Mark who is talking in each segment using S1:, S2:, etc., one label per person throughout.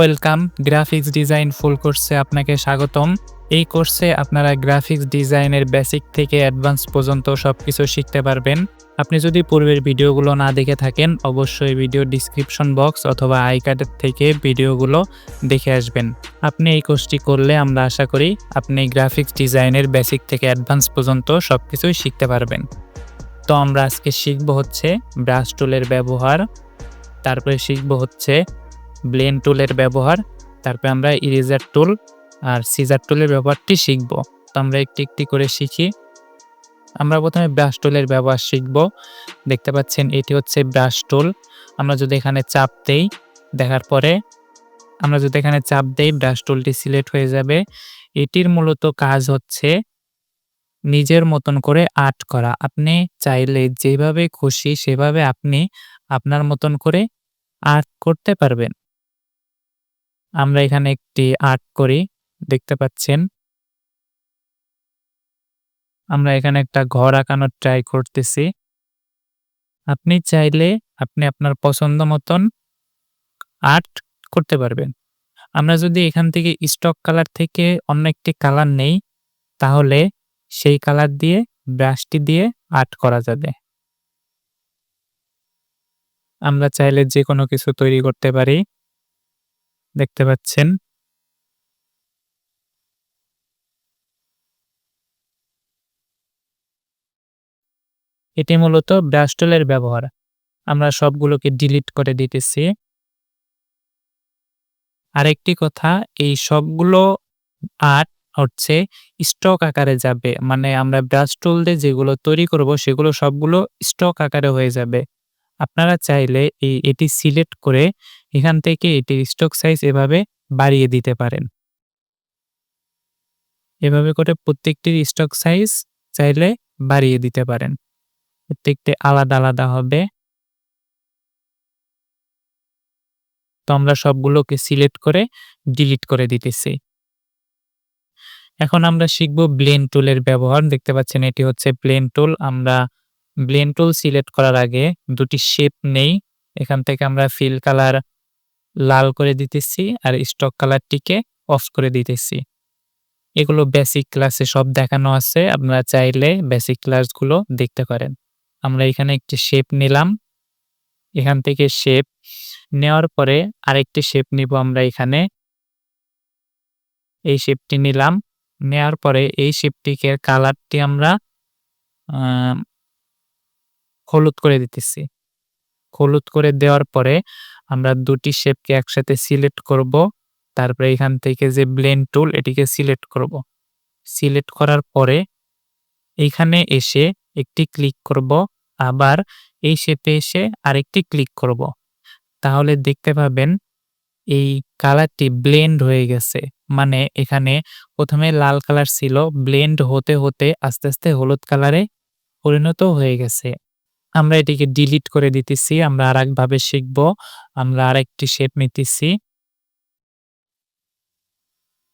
S1: Welcome, graphics design ফুল কোর্সে আপনাকে স্বাগতম। এই কোর্সে আপনারা গ্রাফিক্স ডিজাইনের বেসিক থেকে অ্যাডভান্স পর্যন্ত সব কিছু শিখতে পারবেন। আপনি যদি পূর্বের ভিডিওগুলো না দেখে থাকেন, অবশ্যই ভিডিও ডিসক্রিপশন বক্স অথবা আই কার্ডের থেকে ভিডিওগুলো দেখে আসবেন। আপনি এই কোর্সটি করলে আমরা আশা করি আপনি গ্রাফিক্স ডিজাইনের বেসিক থেকে অ্যাডভান্স পর্যন্ত সব কিছুই শিখতে পারবেন। তো আমরা আজকে শিখব হচ্ছে ব্রাশ টুলের ব্যবহার। তারপরে শিখব হচ্ছে ব্লেন টুলের ব্যবহার, তারপরে আমরা ইরেজার টুল আর সিজার টুলের ব্যবহারটি শিখব। তো আমরা একটি একটি করে শিখি। আমরা প্রথমে ব্রাশ টুলের ব্যবহার শিখব। দেখতে পাচ্ছেন, এটি হচ্ছে ব্রাশ টুল আমরা যদি এখানে চাপ দেই, দেখার পরে আমরা যদি এখানে চাপ দেই ব্রাশ টুলটি সিলেক্ট হয়ে যাবে। এটির মূলত কাজ হচ্ছে নিজের মতন করে আর্ট করা। আপনি চাইলে যেভাবে খুশি সেভাবে আপনি আপনার মতন করে আর্ট করতে পারবেন। আমরা এখানে একটি আর্ট করি, দেখতে পাচ্ছেন। আমরা এখানে একটা ঘর আঁকানোর ট্রাই করতেছি। আপনি চাইলে আপনি আপনার পছন্দ মতন আর্ট করতে পারবেন। আমরা যদি এখান থেকে স্টক কালার থেকে অন্য একটি কালার নেই, তাহলে সেই কালার দিয়ে ব্রাশটি দিয়ে আর্ট করা যাবে। আমরা চাইলে যে কোনো কিছু তৈরি করতে পারি। দেখতে পাচ্ছেন। এটি মূলত ব্রাশ টুলের ব্যবহার। আমরা সবগুলোকে ডিলিট করে দিতেছি। আরেকটি কথা, এই সবগুলো আর্ট হচ্ছে স্টক আকারে যাবে। মানে আমরা ব্রাশ টুল দিয়ে যেগুলো তৈরি করব, সেগুলো সবগুলো স্টক আকারে হয়ে যাবে। আপনারা চাইলে এই, এটি সিলেক্ট করে এখান থেকে এটির স্টক সাইজ এভাবে বাড়িয়ে দিতে পারেন। এভাবে করে প্রত্যেকটির স্টক সাইজ চাইলে বাড়িয়ে দিতে পারেন। প্রত্যেকটি আলাদা আলাদা হবে। তো আমরা সবগুলোকে সিলেক্ট করে ডিলিট করে দিতেছি। এখন আমরা শিখব ব্লেন টুলের ব্যবহার। দেখতে পাচ্ছেন এটি হচ্ছে প্লেন টুল আমরা ব্লেন টুল সিলেক্ট করার আগে দুটি শেপ নেই। এখান থেকে আমরা ফিল কালার লাল করে দিতেছি আর স্টক কালারটিকে অফ করে দিতেছি। এগুলো বেসিক ক্লাসে সব দেখানো আছে, আপনারা চাইলে বেসিক ক্লাসগুলো দেখতে পারেন। আমরা এখানে একটি শেপ নিলাম। এখান থেকে শেপ নেওয়ার পরে আরেকটি শেপ নিব আমরা এখানে। এই শেপটি নিলাম। নেওয়ার পরে এই শেপটিকে কালারটি আমরা হলুদ করে দিতেছি। হলুদ করে দেওয়ার পরে আমরা দুটি শেপকে একসাথে সিলেক্ট করব। তারপরে এখান থেকে যে ব্লেন্ড টুল, এটিকে সিলেক্ট করব। সিলেক্ট করার পরে এইখানে এসে একটি ক্লিক করব। আবার এই শেপে এসে আরেকটি ক্লিক করব। তাহলে দেখতে পাবেন এই কালারটি ব্লেন্ড হয়ে গেছে। মানে এখানে প্রথমে লাল কালার ছিল, ব্লেন্ড হতে হতে আস্তে আস্তে হলুদ কালারে পরিণত হয়ে গেছে। আমরা এটিকে ডিলিট করে দিতেছি, আমরা আর একভাবে শিখব, আমরা আরেকটি শেপ নিতেছি।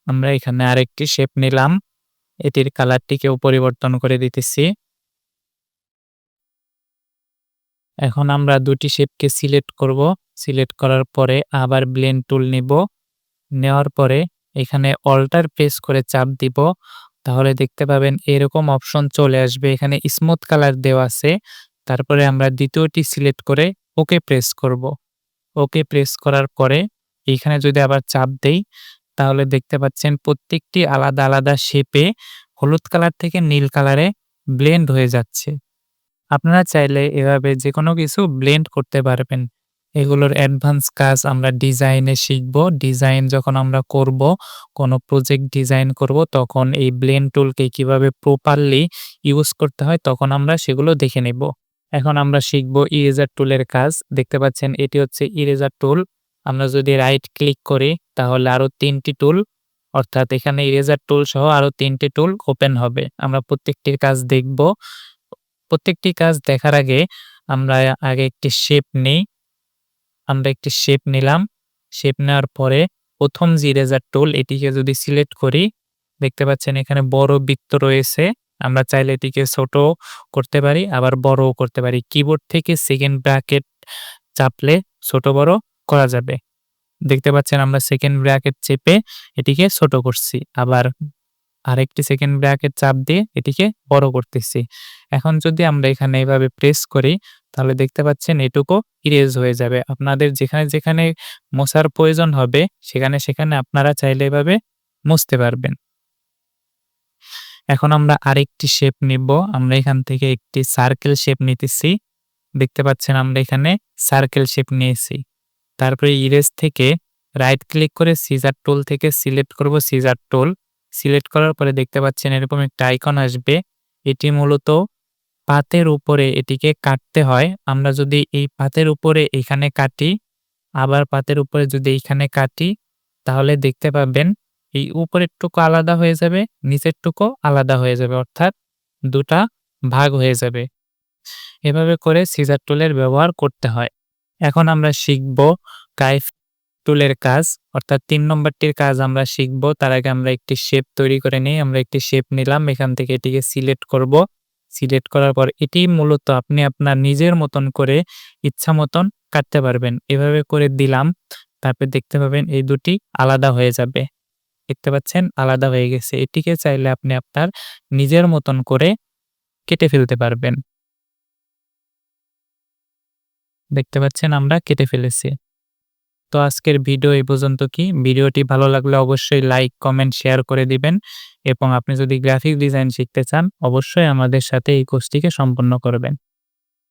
S1: আমরা এখানে আরেকটি শেপ নিলাম, এটির কালারটিকেও পরিবর্তন করে দিতেছি। এখন আমরা দুটি শেপকে সিলেক্ট করব সিলেক্ট করার পরে আবার ব্লেন্ড টুল নিব, নেওয়ার পরে এখানে অল্টার প্রেস করে চাপ দিব, তাহলে দেখতে পাবেন এরকম অপশন চলে আসবে, এখানে স্মুথ কালার দেওয়া আছে তারপরে আমরা দ্বিতীয়টি সিলেক্ট করে ওকে প্রেস করব। ওকে প্রেস করার পরে এইখানে যদি আবার চাপ দেই, তাহলে দেখতে পাচ্ছেন প্রত্যেকটি আলাদা আলাদা শেপে হলুদ কালার থেকে নীল কালারে ব্লেন্ড হয়ে যাচ্ছে। আপনারা চাইলে এভাবে যে কোনো কিছু ব্লেন্ড করতে পারবেন। এগুলোর অ্যাডভান্স কাজ আমরা ডিজাইনে শিখব। ডিজাইন যখন আমরা করব, কোনো প্রজেক্ট ডিজাইন করব, তখন এই ব্লেন্ড টুলকে কীভাবে প্রপারলি ইউজ করতে হয়, তখন আমরা সেগুলো দেখে নেব। এখন আমরা শিখব ইরেজার টুলের কাজ। দেখতে পাচ্ছেন, এটি হচ্ছে ইরেজার টুল আমরা যদি রাইট ক্লিক করি, তাহলে আরও তিনটি টুল অর্থাৎ এখানে ইরেজার টুল সহ আরও তিনটি টুল ওপেন হবে। আমরা প্রত্যেকটির কাজ দেখব। প্রত্যেকটি কাজ দেখার আগে আমরা আগে একটি শেপ নেই। আমরা একটি শেপ নিলাম। শেপ নেওয়ার পরে প্রথম যে ইরেজার টুল এটিকে যদি সিলেক্ট করি, দেখতে পাচ্ছেন এখানে বড় বৃত্ত রয়েছে। আমরা চাইলে এটিকে ছোট করতে পারি, আবার বড়ও করতে পারি। কিবোর্ড থেকে সেকেন্ড ব্র্যাকেট চাপলে ছোট বড় করা যাবে। দেখতে পাচ্ছেন আমরা সেকেন্ড ব্র্যাকেট চেপে এটিকে ছোট করছি, আবার আরেকটি সেকেন্ড ব্র্যাকেট চাপ দিয়ে এটিকে বড় করতেছি। এখন যদি আমরা এখানে এভাবে প্রেস করি, তাহলে দেখতে পাচ্ছেন এটুকু ইরেজ হয়ে যাবে। আপনাদের যেখানে যেখানে মোছার প্রয়োজন হবে, সেখানে সেখানে আপনারা চাইলে এভাবে মুছতে পারবেন। এখন আমরা আরেকটি শেপ নিব। আমরা এখান থেকে একটি সার্কেল শেপ নিতেছি। দেখতে পাচ্ছেন আমরা এখানে সার্কেল শেপ নিয়েছি। তারপরে ইরেজ থেকে রাইট ক্লিক করে সিজার টুল থেকে সিলেক্ট করব সিজার টুল সিলেক্ট করার পরে দেখতে পাচ্ছেন এরকম একটা আইকন আসবে। এটি মূলত পাতের উপরে এটিকে কাটতে হয়। আমরা যদি এই পাতের উপরে এখানে কাটি, আবার পাতের উপরে যদি এখানে কাটি, তাহলে দেখতে পাবেন এই উপরের টুকু আলাদা হয়ে যাবে, নিচের টুকু আলাদা হয়ে যাবে, অর্থাৎ দুটা ভাগ হয়ে যাবে। এভাবে করে সিজার টুলের ব্যবহার করতে হয়। এখন আমরা শিখব কাইফ টুলের কাজ, অর্থাৎ তিন নম্বরটির কাজ আমরা শিখব। তার আগে আমরা একটি শেপ তৈরি করে নিই, আমরা একটি শেপ নিলাম, এখান থেকে এটিকে সিলেক্ট করব। সিলেক্ট করার পর এটি মূলত আপনি আপনার নিজের মতন করে ইচ্ছা মতন কাটতে পারবেন। এভাবে করে দিলাম, তারপর দেখতে পাবেন এই দুটি আলাদা হয়ে যাবে। দেখতে পাচ্ছেন, আলাদা হয়ে গেছে। এটিকে চাইলে আপনি আপনার নিজের মতন করে কেটে ফেলতে পারবেন। দেখতে পাচ্ছেন, আমরা কেটে ফেলেছি। তো আজকের ভিডিও এই পর্যন্ত কি? ভিডিওটি ভালো লাগলে অবশ্যই লাইক, কমেন্ট, শেয়ার করে দিবেন এবং আপনি যদি গ্রাফিক ডিজাইন শিখতে চান, অবশ্যই আমাদের সাথে এই কোর্সটিকে সম্পন্ন করবেন।